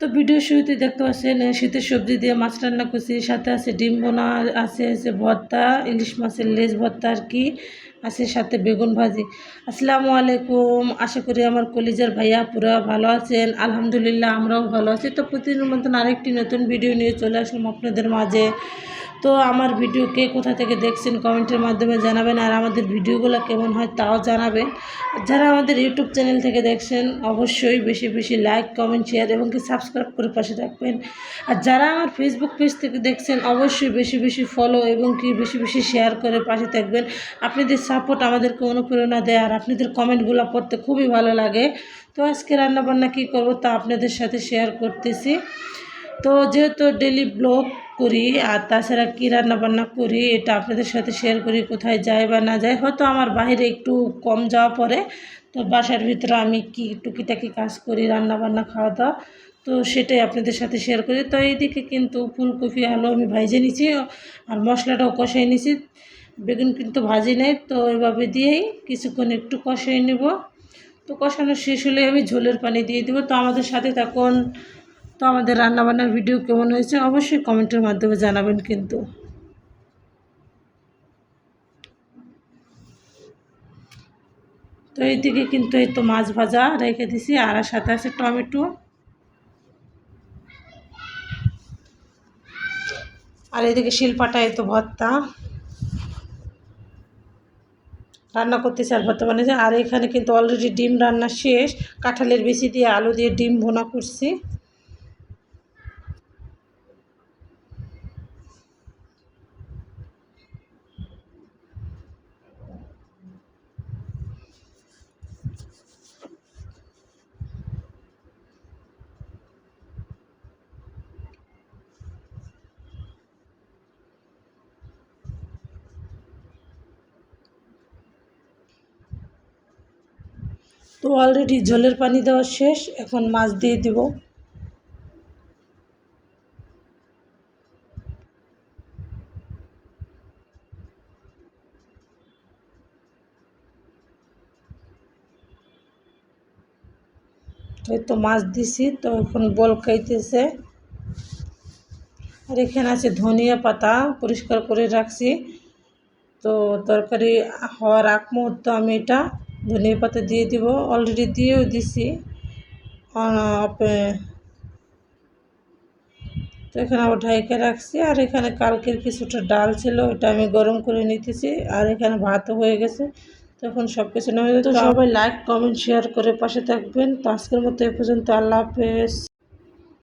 তো ভিডিও শুরুতে দেখতে পাচ্ছেন শীতের সবজি দিয়ে মাছ রান্না করছি। সাথে আছে ডিম বোনা আছে আছে ভর্তা, ইলিশ মাছের লেজ ভর্তা আর কি, আছে সাথে বেগুন ভাজি। আসসালামু আলাইকুম, আশা করি আমার কলিজার ভাইয়া পুরা ভালো আছেন। আলহামদুলিল্লাহ আমরাও ভালো আছি। তো প্রতিদিনের মতন আরেকটি নতুন ভিডিও নিয়ে চলে আসলাম আপনাদের মাঝে। তো আমার ভিডিও কে কোথা থেকে দেখছেন কমেন্টের মাধ্যমে জানাবেন, আর আমাদের ভিডিওগুলো কেমন হয় তাও জানাবেন। যারা আমাদের ইউটিউব চ্যানেল থেকে দেখছেন, অবশ্যই বেশি বেশি লাইক কমেন্ট শেয়ার এবং কি সাবস্ক্রাইব করে পাশে রাখবেন আর যারা আমার ফেসবুক পেজ থেকে দেখছেন, অবশ্যই বেশি বেশি ফলো এবং কি বেশি বেশি শেয়ার করে পাশে থাকবেন। আপনাদের সাপোর্ট আমাদেরকে অনুপ্রেরণা দেয়, আর আপনাদের কমেন্টগুলো পড়তে খুবই ভালো লাগে। তো আজকে রান্নাবান্না কী করব তা আপনাদের সাথে শেয়ার করতেছি। তো যেহেতু ডেলি ব্লগ করি, আর তাছাড়া কী রান্না বান্না করি, এটা আপনাদের সাথে শেয়ার করি, কোথায় যায় বা না যায়। হয়তো আমার বাইরে একটু কম যাওয়া পরে তো বাসার ভিতরে আমি কি টুকিটাকি কাজ করি রান্না বান্না খাওয়া দাওয়া তো সেটাই আপনাদের সাথে শেয়ার করি। তো এইদিকে কিন্তু ফুলকপি, আলু আমি ভাইজে নিছি, আর মশলাটাও কষাই নিছি। বেগুন কিন্তু ভাজি নেই, তো এভাবে দিয়েই কিছুক্ষণ একটু কষাই নেব। তো কষানো শেষ হলে আমি ঝোলের পানি দিয়ে দেবো। তো আমাদের সাথে তখন তো আমাদের রান্নাবান্নার ভিডিও কেমন হয়েছে অবশ্যই কমেন্টের মাধ্যমে জানাবেন কিন্তু। তো এই এইদিকে কিন্তু এই তো মাছ ভাজা রেখে দিছি, আর সাথে আছে টমেটো। আর এদিকে শিলপাটা এই তো ভর্তা। রান্না করতেছি আর ভর্তা বানিয়েছি আর এখানে কিন্তু অলরেডি ডিম রান্না শেষ। কাঁঠালের বেশি দিয়ে আলু দিয়ে ডিম ভোনা করছি। তো অলরেডি জলের পানি দেওয়া শেষ, এখন মাছ দিয়ে দিব। তো মাছ দিছি, তো এখন বল খাইতেছে। আর এখানে আছে ধনিয়া পাতা, পরিষ্কার করে রাখছি। তো তরকারি হওয়ার আগ মুহূর্ত আমি এটা ধনিয়া পাতা দিয়ে দিব অলরেডি দিয়েও দিছি। তো এখানে আবার ঢাইকে রাখছি। আর এখানে কালকের কিছুটা ডাল ছিল ওটা আমি গরম করে নিতেছি। আর এখানে ভাতও হয়ে গেছে। তখন সব কিছু নামে তো সবাই লাইক কমেন্ট শেয়ার করে পাশে থাকবেন। তো আজকের মতো এ পর্যন্ত। আল্লাহ হাফেজ।